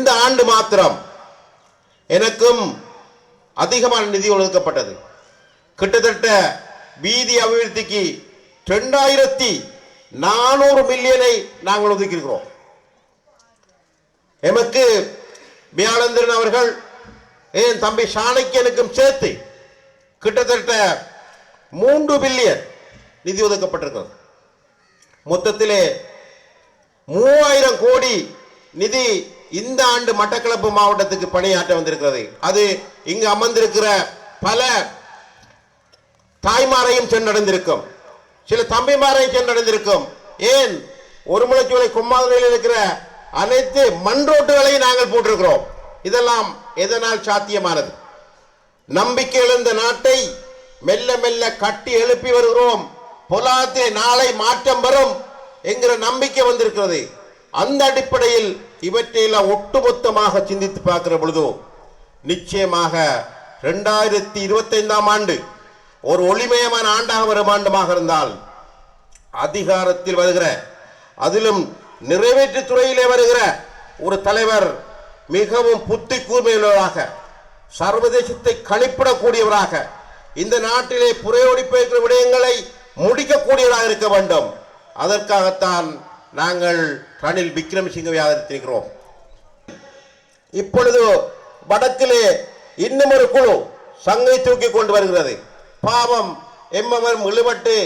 இந்த ஆண்டு மாத்திரம் எனக்கும் அதிகமான நிதி ஒதுக்கப்பட்டது. கிட்டத்தட்ட வீதி அபிவிருத்திக்கு ரெண்டாயிரத்தி நானூறு மில்லியனை நாங்கள் ஒதுக்கியிருக்கிறோம். எமக்கு வியாழந்திரன் அவர்கள் என் தம்பி சாணக்கியனுக்கும் சேர்த்து கிட்டத்தட்ட மூன்று பில்லியன் நிதி ஒதுக்கப்பட்டிருக்கிறது. மொத்தத்திலே மூவாயிரம் கோடி நிதி இந்த ஆண்டு மட்டக்களப்பு மாவட்டத்துக்கு பணியாற்ற வந்திருக்கிறது. அது இங்கு அமர்ந்திருக்கிற பல தாய்மாரையும் சென்றடைந்திருக்கும். சில தம்பிமாரையும் சென்றடைந்திருக்கும். ஏன்? ஒரு முளைச்சோலை கும்மாதுரையில் இருக்கிற அனைத்து மண் ரோட்டுகளையும் நாங்கள் போட்டிருக்கிறோம். இதெல்லாம் எதனால் சாத்தியமானது? நம்பிக்கை இழந்த நாட்டை மெல்ல மெல்ல கட்டி எழுப்பி வருகிறோம். பொருளாதாரத்திலே நாளை மாற்றம் வரும் என்கிற நம்பிக்கை வந்திருக்கிறது. அந்த அடிப்படையில் இவற்றையெல்லாம் ஒட்டுமொத்தமாக சிந்தித்து பார்க்கிற பொழுது நிச்சயமாக ரெண்டாயிரத்தி இருபத்தைந்தாம் ஆண்டு ஒரு ஒளிமயமான ஆண்டாக வரும் ஆண்டுமாக இருந்தால் அதிகாரத்தில் வருகிற அதிலும் நிறைவேற்று துறையிலே வருகிற ஒரு தலைவர் மிகவும் புத்தி கூர்மையுள்ளவராக சர்வதேசத்தை கணிப்பிடக்கூடியவராக இந்த நாட்டிலே புறையோடிப்பிருக்கிற விடயங்களை முடிக்கக்கூடியவராக இருக்க வேண்டும். அதற்காகத்தான் நாங்கள் ரணில் விக்ரமசிங்கவை ஆதரித்திருக்கிறோம் இப்பொழுது வடக்கிலே இன்னும் ஒரு குழு சங்கை தூக்கி கொண்டு வருகிறது. பாவம் எம்மவர் இழுபட்டு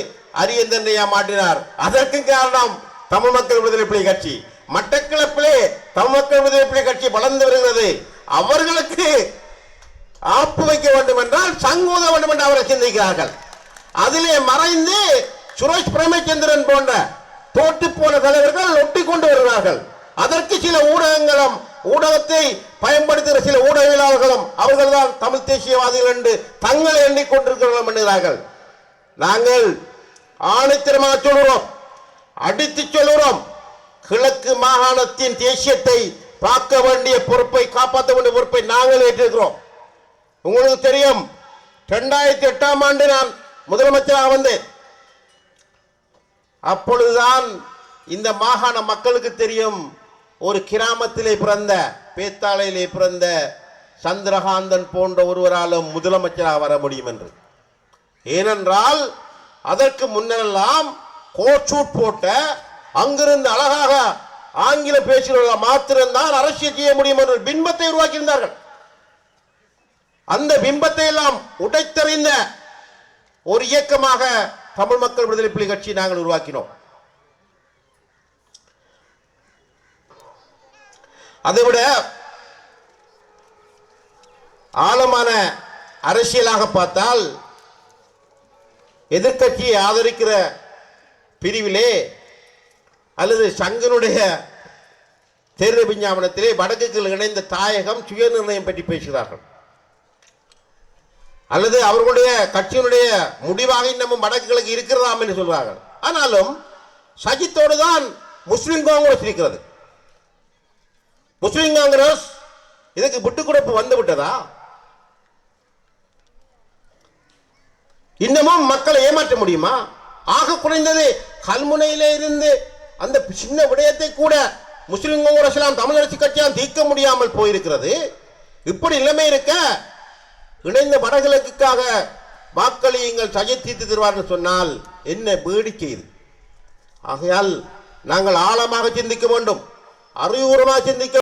அரியந்தண்டையா மாட்டினார் அதற்கு காரணம் தமிழ் மக்கள் விடுதலை புலி கட்சி. மட்டக்களப்பிலே தமிழ் மக்கள் விடுதலை புலி கட்சி வளர்ந்து வருகிறது. அவர்களுக்கு ஆப்பு வைக்க வேண்டும் என்றால் சங்கூத வேண்டும் என்று அவரை சிந்திக்கிறார்கள். அதிலே மறைந்து சுரேஷ் பிரேமச்சந்திரன் போன்ற தோற்று போன தலைவர்கள் ஒட்டி கொண்டு வருகிறார்கள். அதற்கு சில ஊடகங்களும் ஊடகத்தை பயன்படுத்துகிற சில ஊடகவியலாளர்களும் அவர்கள்தான் தமிழ் தேசியவாதிகள் என்று தங்களை எண்ணிக்கொண்டிருக்கிறோம் என்கிறார்கள். நாங்கள் ஆணைத்திரமாக சொல்கிறோம் அடித்து சொல்கிறோம் கிழக்கு மாகாணத்தின் தேசியத்தை பார்க்க வேண்டிய பொறுப்பை காப்பாற்ற வேண்டிய பொறுப்பை நாங்கள் ஏற்றிருக்கிறோம். உங்களுக்கு தெரியும் ரெண்டாயிரத்தி எட்டாம் ஆண்டு நான் முதலமைச்சராக வந்தேன். அப்பொழுதுதான் இந்த மாகாண மக்களுக்கு தெரியும் ஒரு கிராமத்திலே பிறந்த பேத்தாளையிலே பிறந்த சந்திரகாந்தன் போன்ற ஒருவராலும் முதலமைச்சராக வர முடியும் என்று. ஏனென்றால் அதற்கு முன்னெல்லாம் கோட்சூட் போட்ட அங்கிருந்து அழகாக ஆங்கில பேசுகிறவர்கள் மாத்திரம்தான் அரசியல் செய்ய முடியும் என்று பின்பத்தை உருவாக்கியிருந்தார்கள். அந்த பிம்பத்தை எல்லாம் உடைத்தறிந்த ஒரு இயக்கமாக தமிழ் மக்கள் விடுதலை புலி கட்சி நாங்கள் உருவாக்கினோம். அதை விட ஆழமான அரசியலாக பார்த்தால் எதிர்க்கட்சியை ஆதரிக்கிற பிரிவிலே அல்லது சங்கனுடைய தேர்தல் விஞ்ஞாபனத்திலே வடக்குகள் இணைந்த தாயகம் சுயநிர்ணயம் பற்றி பேசுகிறார்கள். அல்லது அவர்களுடைய கட்சியினுடைய முடிவாக இன்னமும் வடக்கு கிழக்கு இருக்கிறதாம் என்று சொல்வார்கள் ஆனாலும் சஜித்தோடு தான் முஸ்லிம் காங்கிரஸ் இருக்கிறது. முஸ்லிம் காங்கிரஸ் இதுக்கு விட்டுக்குறப்பு வந்து விட்டதா? இன்னமும் மக்களை ஏமாற்ற முடியுமா? ஆக குறைந்தது கல்முனையில இருந்து அந்த சின்ன விடயத்தை கூட முஸ்லிம் காங்கிரஸ் தமிழரசு கட்சியால் தீர்க்க முடியாமல் போயிருக்கிறது. இப்படி நிலைமை இருக்க இணைந்த வடகிழக்குக்காக வாக்களியுங்கள் சஜித் தீர்த்து தருவார்கள் சொன்னால் என்ன வேடிக்கை இது? ஆகையால் நாங்கள் ஆழமாக சிந்திக்க வேண்டும் அறிவுபூர்வமாக சிந்திக்க